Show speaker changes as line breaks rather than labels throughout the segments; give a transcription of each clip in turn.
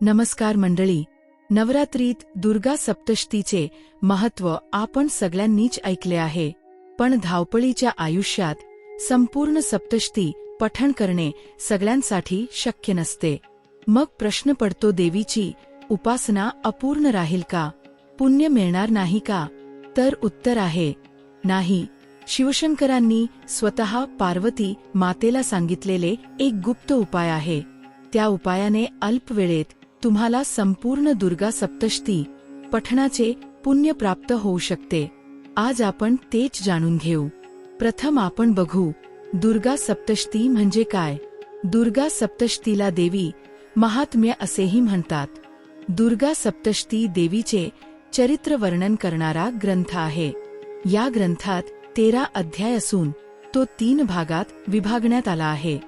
नमस्कार मंडळी. नवरात्रीत दुर्गा सप्तशतीचे महत्त्व आपण सगळ्यांनीच ऐकले आहे. पण धावपळीच्या आयुष्यात संपूर्ण सप्तशती पठण करणे सगळ्यांसाठी शक्य नसते. मग प्रश्न पडतो देवीची उपासना अपूर्ण राहील का? पुण्य मिळणार नाही का? तर उत्तर आहे नाही. शिवशंकरांनी स्वतः पार्वती मातेला सांगितलेले एक गुप्त उपाय आहे. त्या उपायाने अल्प वेळेत तुम्हाला संपूर्ण दुर्गा सप्तशती पठणाचे पुण्य प्राप्त होऊ शकते. आज आपण तेच जाणून घेऊ. प्रथम आपण बघू दुर्गा सप्तशती म्हणजे काय? दुर्गा सप्तशतीला देवी महात्म्य असेही म्हणतात. दुर्गा सप्तशती देवीचे चरित्र वर्णन करणारा ग्रंथ आहे. या ग्रंथात तेरा अध्याय असून तो तीन भागात विभागण्यात आला आहे.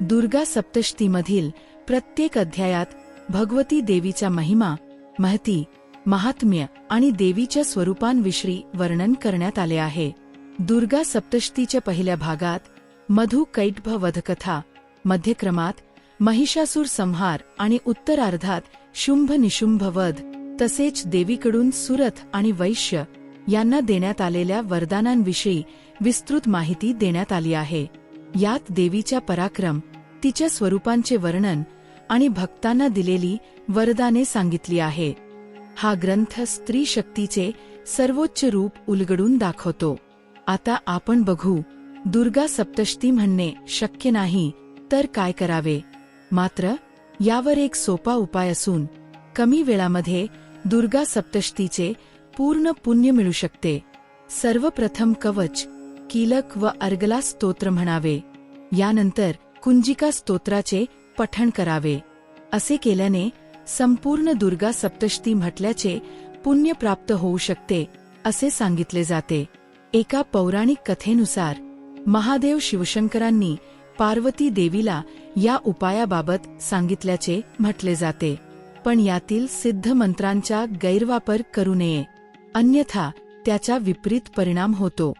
दुर्गा सप्तशतीमधील प्रत्येक अध्यायात भगवती देवीचा महिमा महती महात्म्य आणि देवीच्या स्वरूपांविषयी वर्णन करण्यात आले आहे. दुर्गा सप्तशतीच्या पहिल्या भागात मधु कैटभ वधकथा मध्यक्रमात महिषासूर संहार आणि उत्तरार्धात शुंभ निशुंभ वध तसेच देवीकडून सुरथ आणि वैश्य यांना देण्यात आलेल्या वरदानांविषयी विस्तृत माहिती देण्यात आली आहे. यात देवीच्या पराक्रम तिच्या स्वरूपांचे वर्णन आणि भक्तांना दिलेली वरदाने सांगितली आहे. हा ग्रंथ स्त्री शक्तीचे सर्वोच्च रूप उलगडून दाखवतो. आता आपण बघू दुर्गा सप्तशती म्हणणे शक्य नाही तर काय करावे? मात्र यावर एक सोपा उपाय असून कमी वेळामध्ये दुर्गा सप्तष्टीचे पूर्ण पुण्य मिळू शकते. सर्वप्रथम कवच कीलक व अर्गला स्तोत्र म्हणावे. यानंतर कुंजिका स्तोत्राचे पठण करावे. असे केल्याने संपूर्ण दुर्गा सप्तशती म्हटल्याचे पुण्य प्राप्त होऊ शकते असे सांगितले जाते. एका पौराणिक कथेनुसार महादेव शिवशंकरांनी पार्वती देवीला या उपायाबाबत सांगितल्याचे म्हटले जाते. पण यातील सिद्ध मंत्रांचा गैरवापर करू नये. अन्यथा त्याचा विपरीत परिणाम होतो.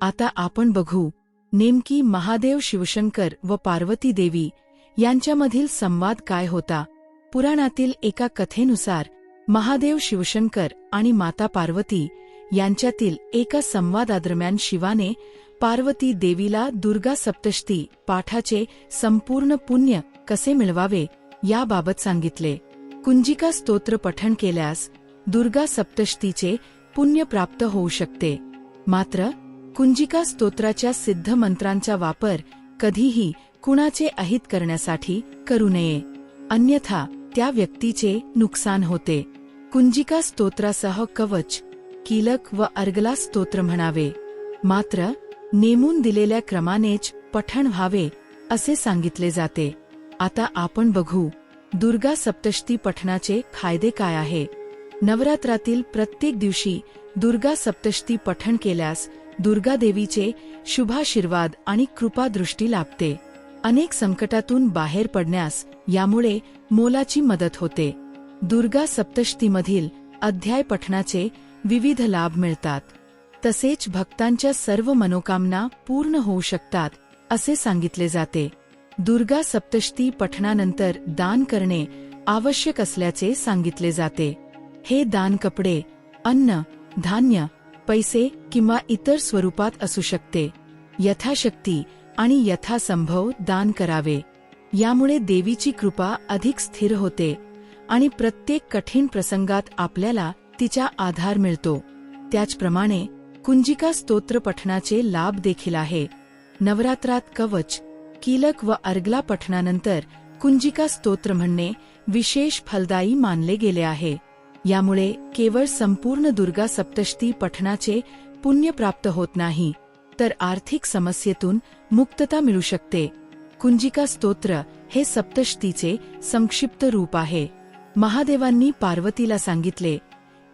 आता आपण बघू नेमकी महादेव शिवशंकर व पार्वती देवी यांच्यामधील संवाद काय होता? पुराणातील एका कथेनुसार महादेव शिवशंकर आणि माता पार्वती यांच्यातील एका संवादादरम्यान शिवाने पार्वती देवीला दुर्गा सप्तशती पाठाचे संपूर्ण पुण्य कसे मिळवावे याबाबत सांगितले. कुंजिका स्तोत्र पठण केल्यास दुर्गा सप्तशतीचे पुण्य प्राप्त होऊ शकते. मात्र कुंजिका स्तोत्राच्या सिद्ध मंत्रांचा वापर कधीही कुणाचे अहित करण्यासाठी करू नये. अन्यथा त्या व्यक्तीचे नुकसान होते. कुंजिका स्तोत्रासह कवच कीलक व अर्गला स्तोत्र म्हणावे. मात्र नेमून दिलेल्या क्रमानेच पठण व्हावे असे सांगितले जाते. आता आपण बघू दुर्गा सप्तशती पठणाचे फायदे काय आहे? नवरात्रातील प्रत्येक दिवशी दुर्गा सप्तशती पठण केल्यास दुर्गादेवीचे शुभाशीर्वाद आणि कृपादृष्टी लाभते. अनेक संकटातून बाहेर पडण्यास यामुळे मोलाची मदत होते. दुर्गा सप्तशतीमधील अध्याय पठणाचे विविध लाभ मिळतात. तसेच भक्तांच्या सर्व मनोकामना पूर्ण होऊ शकतात असे सांगितले जाते. दुर्गा सप्तशती पठणानंतर दान करणे आवश्यक असल्याचे सांगितले जाते. हे दान कपडे अन्न धान्य पैसे किंवा इतर स्वरूपात असू शकते. यथाशक्ती आणि यथासंभव दान करावे. यामुळे देवीची कृपा अधिक स्थिर होते आणि प्रत्येक कठीण प्रसंगात आपल्याला तिचा आधार मिळतो. त्याचप्रमाणे कुंजिका स्तोत्र पठणाचे लाभ देखील आहे. नवरात्रात कवच कीलक व अर्गला पठणानंतर कुंजिका स्तोत्र म्हणणे विशेष फलदायी मानले गेले आहे. यामुळे केवळ संपूर्ण दुर्गा सप्तशती पठणाचे पुण्य प्राप्त होत नाही. तर आर्थिक समस्येतून मुक्तता मिळू शकते. कुंजिका स्तोत्र हे सप्तशतीचे संक्षिप्त रूप आहे. महादेवांनी पार्वतीला सांगितले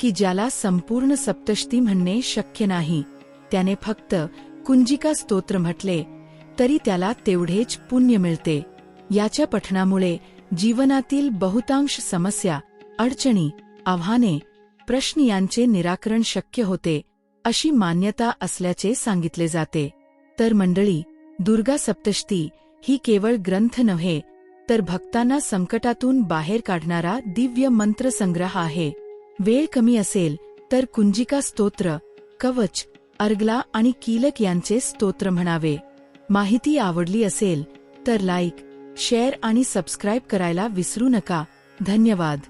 की ज्याला संपूर्ण सप्तशती म्हणणे शक्य नाही त्याने फक्त कुंजिका स्तोत्र म्हटले तरी त्याला तेवढेच पुण्य मिळते. याच्या पठणामुळे जीवनातील बहुतांश समस्या अडचणी आव्हाने प्रश्न यांचे निराकरण शक्य होते. अशी मान्यता असल्याचे सांगितले जाते. तर मंडळी दुर्गा सप्तशती ही केवळ ग्रंथ नव्हे तर भक्तांना संकटातून बाहेर काढणारा दिव्य मंत्र संग्रह आहे. वेळ कमी असेल तर कुंजिका स्तोत्र कवच अर्गला आणि कीलक यांचे स्तोत्र म्हणावे. माहिती आवडली असेल तर लाईक शेअर आणि सबस्क्राईब करायला विसरू नका. धन्यवाद.